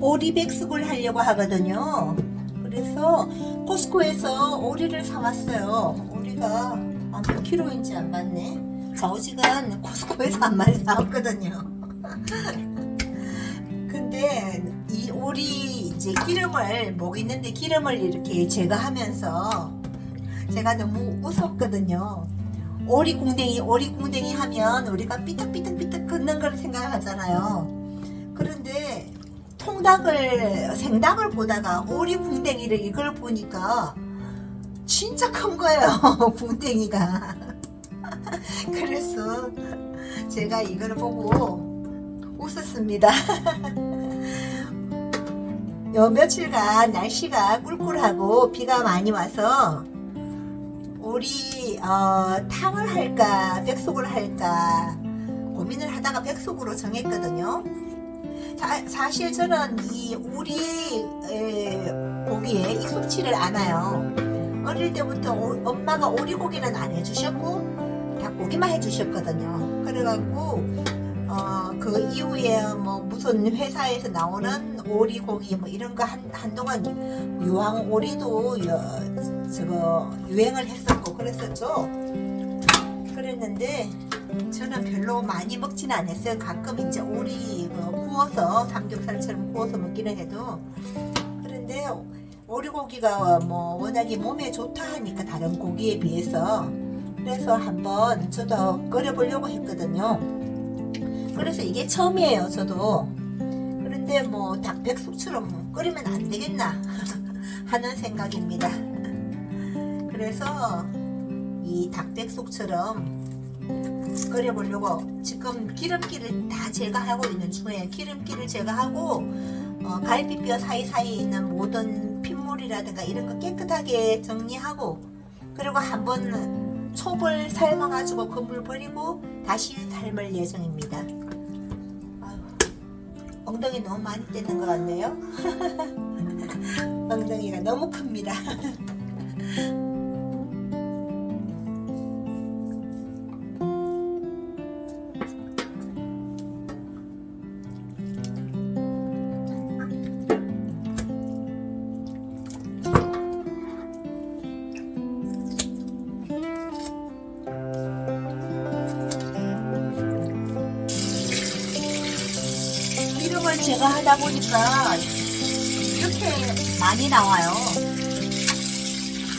오리백숙을 하려고 하거든요. 그래서 코스코에서 오리를 사왔어요. 오리가 아, 몇 킬로인지 안 봤네. 좌우지간 코스코에서 한 마리 사왔거든요. 근데 이 오리 이제 기름을 목 있는데 기름을 이렇게 제거하면서 제가 너무 웃었거든요. 오리 궁뎅이 오리 궁뎅이 하면 우리가 삐딱삐딱삐딱 긋는 걸 생각하잖아요. 통닭을 생닭을 보다가 오리 궁뎅이를 이걸 보니까 진짜 큰 거예요 궁뎅이가. 그래서 제가 이걸 보고 웃었습니다. 요 며칠간 날씨가 꿀꿀하고 비가 많이 와서 우리 어, 탕을 할까 백숙을 할까 고민을 하다가 백숙으로 정했거든요 사, 실 저는 이 우리 에, 고기에 익숙치를 않아요. 어릴 때부터 오- 엄마가 오리고기는 안 해주셨고 닭고기만 해주셨거든요. 그래갖고 어, 그 이후에 뭐 무슨 회사에서 나오는 오리고기 뭐 이런 거 한, 한동안 유황 오리도 여, 저거 유행을 했었고 그랬었죠. 그랬는데 저는 별로 많이 먹지는 않았어요. 가끔 이제 오리 그 구워서 삼겹살처럼 구워서 먹기는 해도 그런데 오리고기가 뭐 워낙에 몸에 좋다 하니까 다른 고기에 비해서 그래서 한번 저도 끓여보려고 했거든요. 그래서 이게 처음이에요, 저도. 그런데 뭐 닭백숙처럼 끓이면 안 되겠나 하는 생각입니다. 그래서 이 닭백숙처럼 끓여보려고 지금 기름기를 다 제거하고 있는 중이에요. 기름기를 제거하고 어, 갈비뼈 사이사이에 있는 모든 핏물이라든가 이런 거 깨끗하게 정리하고 그리고 한번 촉을 삶아가지고 그물 버리고 다시 삶을 예정입니다. 엉덩이 너무 많이 떼는 것 같네요. 엉덩이가 너무 큽니다. 제가 하다 보니까 이렇게 많이 나와요.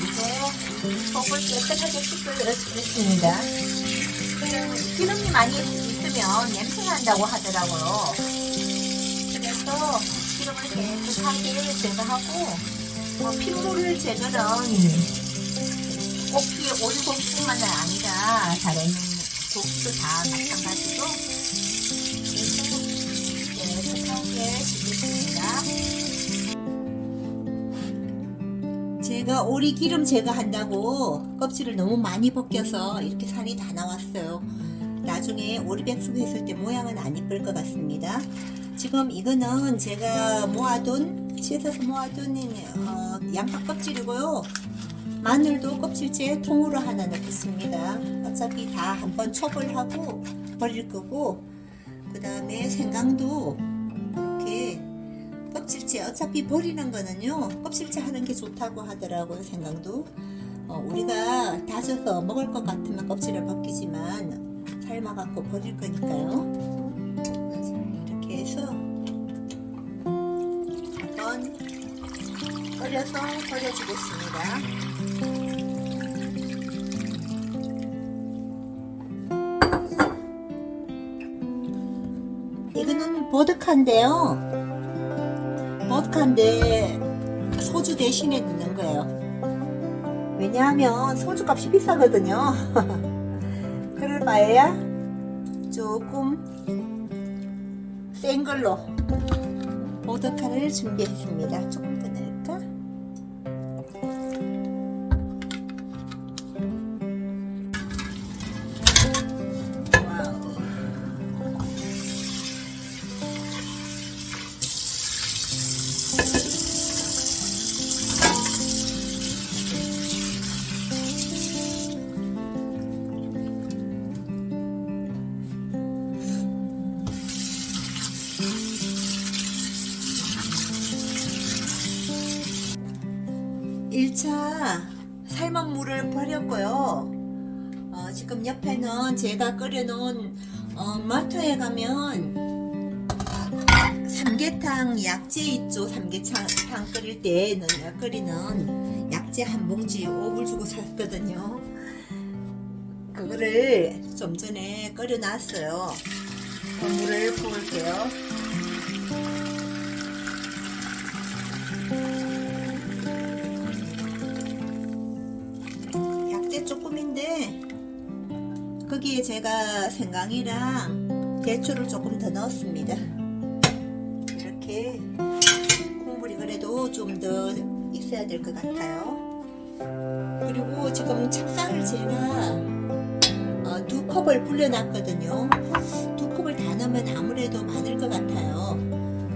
이제 속을 깨끗하게 씻어주겠습니다. 그냥 기름이 많이 있으면 냄새 난다고 하더라고요. 그래서 기름을 깨끗하게 제거하고 뭐 핏물을 제거는 꼭히 오리고기뿐만 아니라 다른 고기도 다 마찬가지로 제가 오리 기름 제거한다고 껍질을 너무 많이 벗겨서 이렇게 살이 다 나왔어요. 나중에 오리백숙 했을 때 모양은 안 이쁠 것 같습니다. 지금 이거는 제가 모아둔 씻어서 모아둔 어, 양파 껍질이고요. 마늘도 껍질째 통으로 하나 넣겠습니다. 어차피 다 한번 촉을 하고 버릴 거고 그 다음에 생강도 껍질째 어차피 버리는 거는요 껍질째 하는 게 좋다고 하더라고요 생강도. 어, 우리가 다져서 먹을 것 같으면 껍질을 벗기지만 삶아갖고 버릴 거니까요. 자, 이렇게 해서 한번 끓여서 버려주겠습니다. 이거는 버드카인데요 버드카인데 소주 대신에 넣는 거예요. 왜냐하면 소주 값이 비싸거든요. 그럴 바에야 조금 센 걸로 보드카를 준비했습니다. 조금 지금 옆에는 제가 끓여놓은 어, 마트에 가면 삼계탕 약재 있죠. 삼계탕 끓일 때 넣- 끓이는 약재 한 봉지 5불 주고 샀거든요. 그거를 좀 전에 끓여놨어요. 그 물을 부을게요. 거기에 제가 생강이랑 대추를 조금 더 넣었습니다. 이렇게 국물이 그래도 좀 더 있어야 될 것 같아요. 그리고 지금 찹쌀을 제가 어, 두 컵을 불려놨거든요. 두 컵을 다 넣으면 아무래도 많을 것 같아요.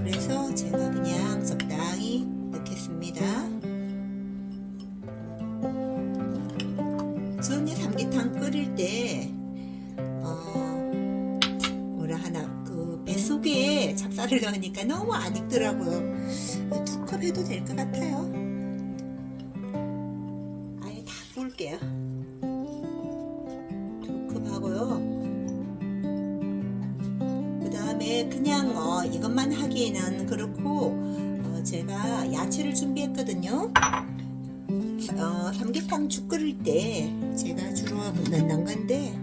그래서 제가 그냥 적당 넣으니까 너무 안 익더라고요. 두 컵 해도 될 것 같아요. 아예 다 부을게요. 두 컵 하고요. 그 다음에 그냥 어, 이것만 하기에는 그렇고 어, 제가 야채를 준비했거든요. 어, 삼계탕 죽 끓일 때 제가 주로 넣는 건데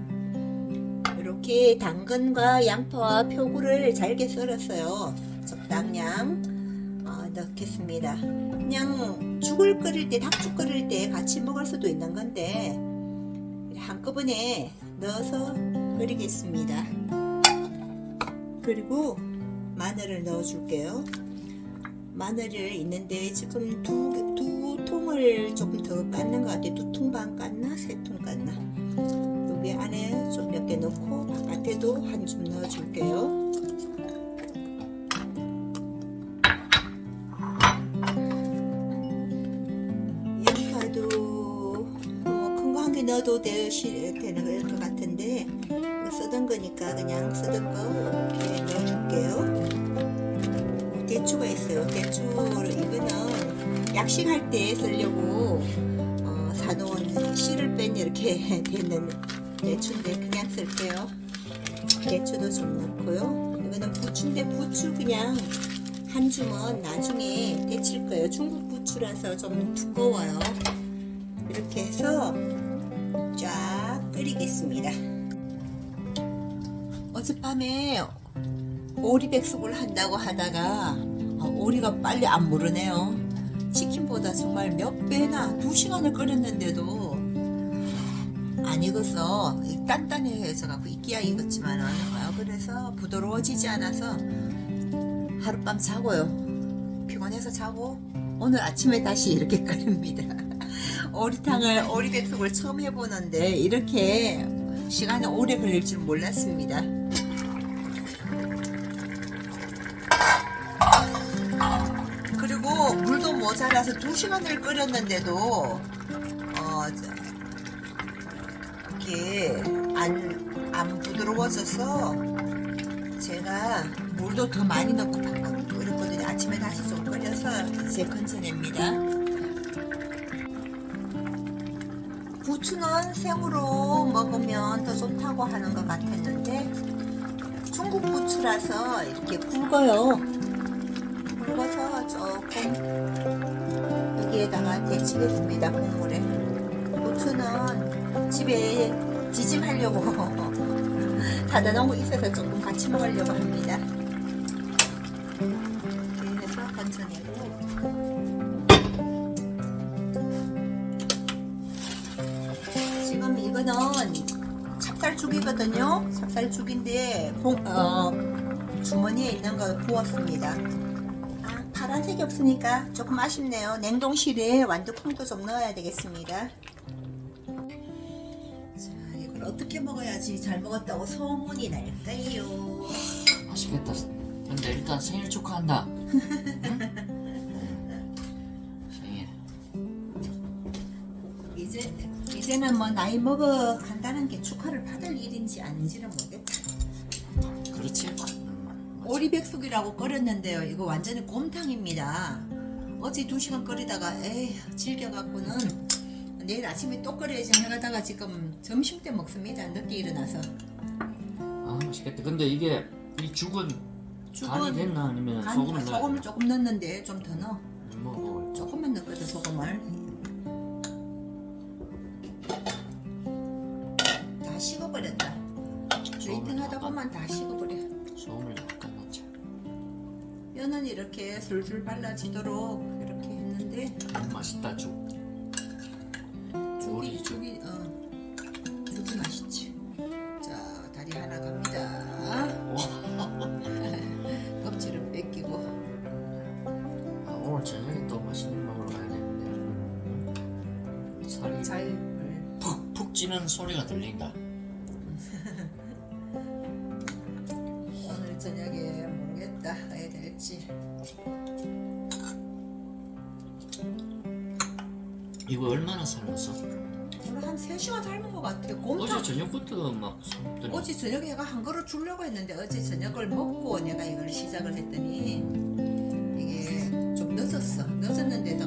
이렇게 당근과 양파와 표고를 잘게 썰었어요. 적당량 어, 넣겠습니다. 그냥 죽을 끓일 때 닭죽 끓일 때 같이 먹을 수도 있는 건데 한꺼번에 넣어서 끓이겠습니다. 그리고 마늘을 넣어줄게요. 마늘을 있는데 지금 두, 두 통을 조금 더 깠는 것 같아요. 두 통 반 깠나? 개 넣고 바깥에도 한 줌 넣어줄게요. 여기가도 뭐 큰거 한 개 넣어도 되시, 되는 것 같은데 이거 쓰던 거니까 그냥 쓰던 거 이렇게 넣어줄게요. 대추가 있어요. 대추 이거는 약식할 때 쓰려고 어, 사놓은 씨를 뺀 이렇게 되는 대추인데 그냥 쓸게요. 대추도 좀 넣고요. 이거는 부추인데 부추 그냥 한 줌은 나중에 데칠 거예요. 중국 부추라서 좀 두꺼워요. 이렇게 해서 쫙 끓이겠습니다. 어젯밤에 오리백숙을 한다고 하다가 어, 오리가 빨리 안 무르네요. 치킨보다 정말 몇 배나 두 시간을 끓였는데도 안 익어서 단단해져 갖고 익기야 익었지만은 어, 그래서 부드러워지지 않아서 하룻밤 자고요. 피곤해서 자고 오늘 아침에 다시 이렇게 끓입니다. 오리탕을 오리백숙을 처음 해보는데 이렇게 시간이 오래 걸릴 줄 몰랐습니다. 그리고 물도 모자라서 두 시간을 끓였는데도 어 저- 이렇게 안 안 부드러워져서 제가 물도 더 많이 넣고 방금 끓였거든요. 아침에 다시 좀 끓여서 이제 건져냅니다. 부추는 생으로 먹으면 더 좋다고 하는 것 같았는데 중국 부추라서 이렇게 굵어요. 굵어서 조금 여기에다가 데치겠습니다 국물에 고추는 집에 지짐하려고. 닫아 놓은 거 있어서 조금 같이 먹으려고 합니다. 해서 건져내고. 지금 이거는 찹쌀죽이거든요. 찹쌀죽인데 봉, 어, 주머니에 있는 거 부었습니다. 아, 파란색이 없으니까 조금 아쉽네요. 냉동실에 완두콩도 좀 넣어야 되겠습니다. 어떻게 먹어야지 잘 먹었다고 소문이 날까요? 맛있겠다. 근데 일단 생일 축하한다. 응? 생일. 이제 이제는 뭐 나이 먹어 간다는 게 축하를 받을 일인지 아닌지는 모르겠다. 그렇지. 음. 오리백숙이라고 끓였는데요. 이거 완전히 곰탕입니다. 어제 두 시간 끓이다가 에이 질겨갖고는 내일 아침에 또 끓여야지 해가다가 지금 점심 때 먹습니다. 늦게 일어나서 아 맛있겠다. 근데 이게 이 죽은 간이 됐나 아니면 간- 소금을 넣어야 소금을 조금 넣었는데 좀 더 넣어. 뭐 먹을 조금만 넣거든 소금을. 다 식어버렸다. 웨이팅 하다 보면 다 식어버려. 소금을 약간 넣자. 뼈는 이렇게 술술 발라지도록 이렇게 했는데 음, 맛있다 죽. 음. 살이 잘 푹푹 찌는 소리가 들린다. 오늘 저녁에 모르겠다 해야 될지. 이거 얼마나 삶았어? 오늘 한 3시간 삶은 것 같아. 곰탕 어제 저녁부터 막 삶더니 어제 저녁에 내가 한 그릇 주려고 했는데 어제 저녁을 먹고 내가 이걸 시작을 했더니 이게 좀 늦었어. 늦었는데다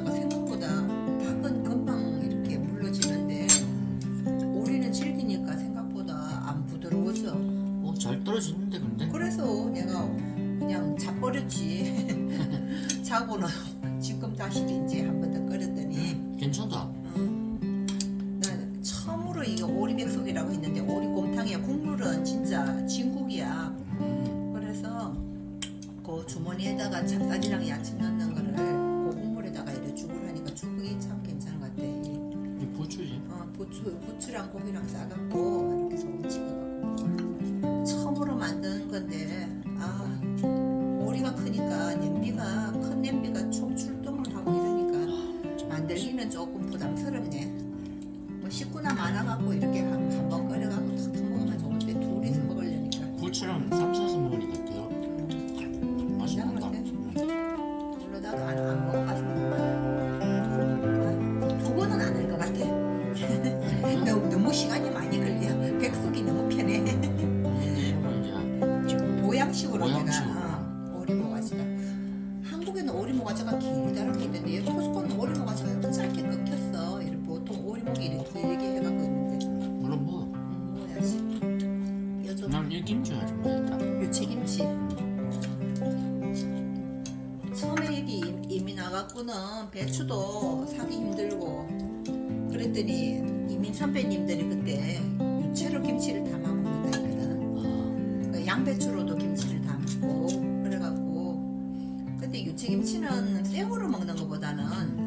자고는 지금 다시 이제 한번 더 끓였더니 괜찮다. 음, 나 처음으로 이게 오리백숙이라고 했는데 오리곰탕이야. 국물은 진짜 진국이야. 음, 그래서 그 주머니에다가 찹쌀이랑 야채 넣는 거를 그 국물에다가 이렇게 죽을 하니까 죽이 참 괜찮은 것 같아. 이, 부추지. 어, 부추, 부추랑 고기랑 싸갖고 이렇게 소금 찍어갖고 처음으로 만드는 건데 아 오리가 크니까 냄비가 부담스럽네. 뭐 식구나 많아갖고 이렇게 한 번 끓여갖고 탁탁 먹으면 좋은데 둘이서 먹으려니까 부추랑 쌈싸서 먹으니까 더 음, 맛이 그냥 난다. 그렇게 음. 그러다가 안, 아, 두 번은 안 할 것 같아. 너무, 너무 시간이 많이 걸려. 선배님들이 그때 유채로 김치를 담아 먹는다 했거든. 아, 그 양배추로도 김치를 담고 그래갖고 근데 유채 김치는 생으로 먹는 것보다는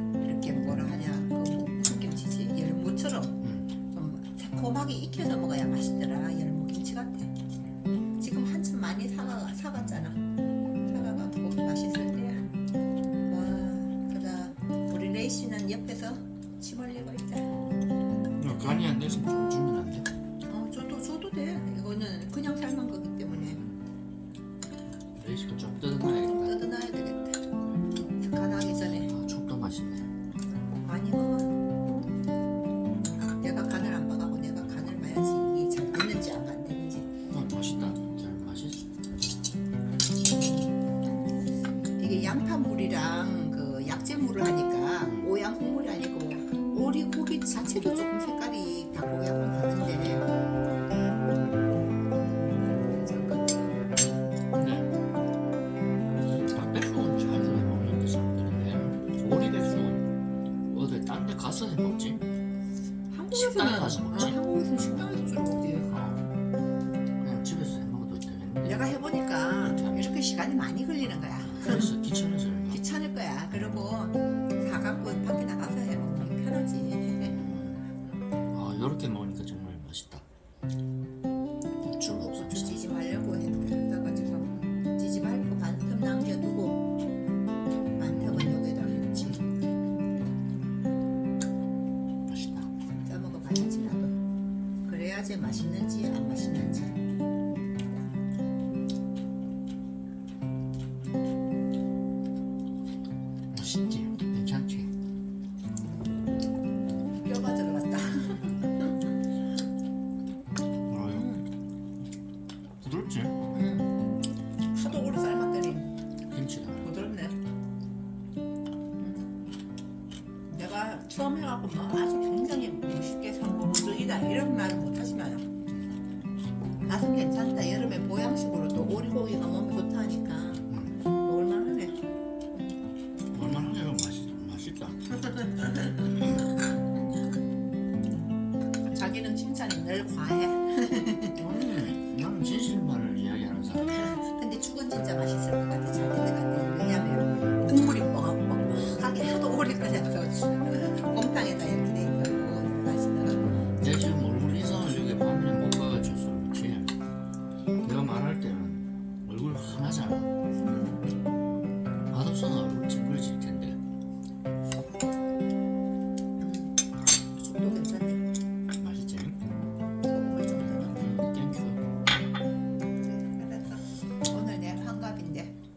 중국 수출 지지 말려고 했다가 지금 지지 말고 만큼 남겨두고 부드럽지? 음. 하도 오래 삶았더니 김치가 부드럽네. 음. 내가 처음 해갖고 막